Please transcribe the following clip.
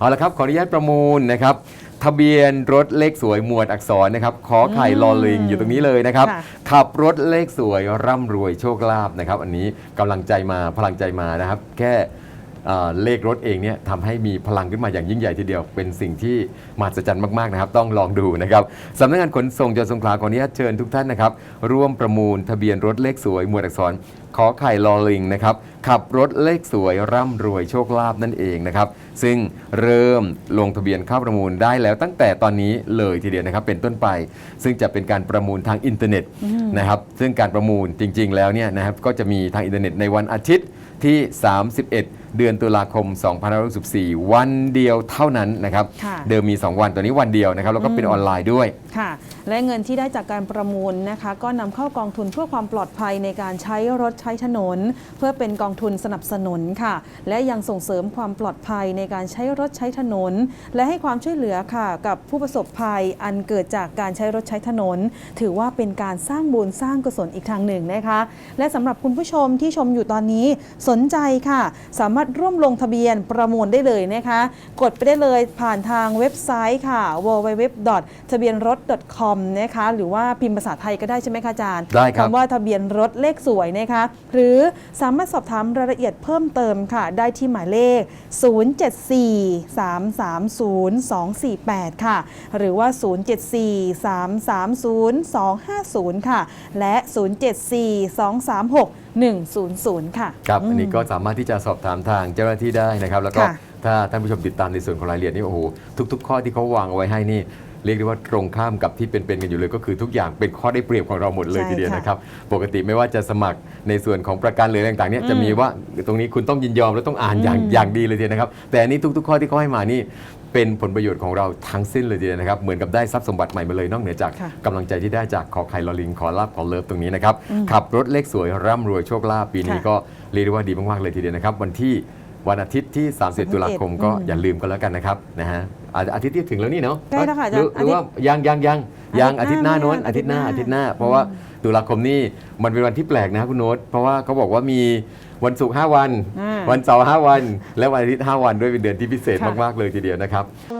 เอาละครับขออนุญาตประมูลนะครับทะเบียนรถเลขสวยหมวดอักษรนะครับขอไข่ลอลิงอยู่ตรงนี้เลยนะครับ ค่ะ ขับรถเลขสวยร่ำรวยโชคลาภนะครับ อันนี้กำลังใจมาพลังใจมานะครับ แค่เอ่อเลขรถเองเนี่ยทำให้มีพลังขึ้นมาอย่างยิ่งใหญ่ทีเดียว เป็นสิ่งที่มหัศจรรย์มากๆนะครับ ต้องลองดูนะครับสำนักงานขนส่งจังหวัดสงขลาขออนุญาตเชิญทุกท่านนะครับ ร่วมประมูลทะเบียนรถเลขสวยหมวดอักษรขอไข่ลอลิงนะครับขับรถเลขสวยร่ำรวยโชคลาภนั่นเองนะครับซึ่งเริ่มลงทะเบียนเข้าประมูลได้แล้วตั้งแต่ตอนนี้เลยทีเดียวนะครับเป็นต้นไป ซึ่งจะเป็นการประมูลทางอินเทอร์เน็ตนะครับซึ่งการประมูลจริง ๆ แล้วเนี่ยนะครับก็จะมีทางอินเทอร์เน็ตในวันอาทิตย์ที่ 31เดือนตุลาคม 2564 วันเดียวเท่านั้นนะครับค่ะเดิมมี 2 วันตัวนี้วันเดียวนะครับ แล้วก็เป็นออนไลน์ด้วยค่ะ และเงินที่ได้จากการประมูลนะคะ ก็นำเข้ากองทุนเพื่อความปลอดภัยในการใช้รถใช้ถนน เพื่อเป็นกองทุนสนับสนุนค่ะ และยังส่งเสริมความปลอดภัยในการใช้รถใช้ถนน และให้ความช่วยเหลือค่ะ กับผู้ประสบภัยอันเกิดจากการใช้รถใช้ถนน ถือว่าเป็นการสร้างบุญสร้างกุศลอีกทางหนึ่งนะคะ และสำหรับคุณผู้ชมที่ชมอยู่ตอนนี้สนใจค่ะ สามารถร่วมลงทะเบียนประมูลได้เลยนะคะ กดไปได้เลยผ่านทางเว็บไซต์ค่ะ www. ทะเบียนรถ .com นะคะหรือว่าพิมพ์ภาษาไทยก็ได้ใช่ไหมคะอาจารย์ได้ครับ คำว่าทะเบียนรถเลขสวยนะคะหรือสามารถสอบถามรายละเอียดเพิ่มเติมค่ะ ได้ที่หมายเลข 074-330-248 ค่ะ หรือว่า 074-330-250 ค่ะ และ 074-236-100 ค่ะ ครับอืมอันนี้ก็สามารถที่จะสอบถามทางเจ้าหน้าที่ได้นะครับ แล้วก็ค่ะ ถ้าท่านผู้ชมติดตามในส่วนของรายละเอียดนี่โอ้โหทุก ๆ ข้อที่เขาวางเอาไว้ให้นี่ เรียกได้ว่าตรงข้ามกับที่เป็นๆกันอยู่เลย ก็คือทุกอย่างเป็นข้อได้เปรียบของเราหมดเลยใช่ทีเดียวค่ะนะครับ ปกติไม่ว่าจะสมัครในส่วนของประกันหรืออะไรต่างๆเนี่ยจะมีว่าตรงนี้คุณต้องยินยอมและต้องอ่านอย่างอืม อย่างดีเลยทีเดียวนะครับ แต่อันนี้ทุก ๆ ข้อที่เขาให้มานี่เป็นผลประโยชน์ของเราทั้งสิ้นเลยทีเดียวนะครับเหมือนกับได้ทรัพย์สมบัติใหม่มาเลยนอกเหนือจากค่ะ กำลังใจที่ได้จากขอไข่ลอลิงขอลาบขอเลิฟตรงนี้นะครับขับรถเลขสวยร่ำรวยโชคลาภปีนี้ค่ะ ก็เรียกได้ว่าดีมากๆเลยทีเดียวนะครับวันที่ วันอาทิตย์ที่ 30 ตุลาคมก็อืมอย่าลืมกันแล้วกันนะครับนะฮะอาอาทิตย์ที่ถึงแล้วนี่เนาะใกล้แล้วค่ะหรืออาจารย์หรือว่ายังยังยังยังอาอาทิทิตตย์ย์หน้าโน้นหน้าอาทิตย์หน้าอาอาทิทิตตย์ย์หหน้าน้า เพราะว่าตุลาคมนี่มันเป็นวันที่แปลกนะคุณโน้ตเพราะว่าเขาบอกว่ามีวันศุกร์5วันอ่าวันเสาร์5วัน และวันอาทิตย์5วันด้วยเป็นเดือนที่พิเศษค่ะมากๆเลยทีเดียวนะครับอื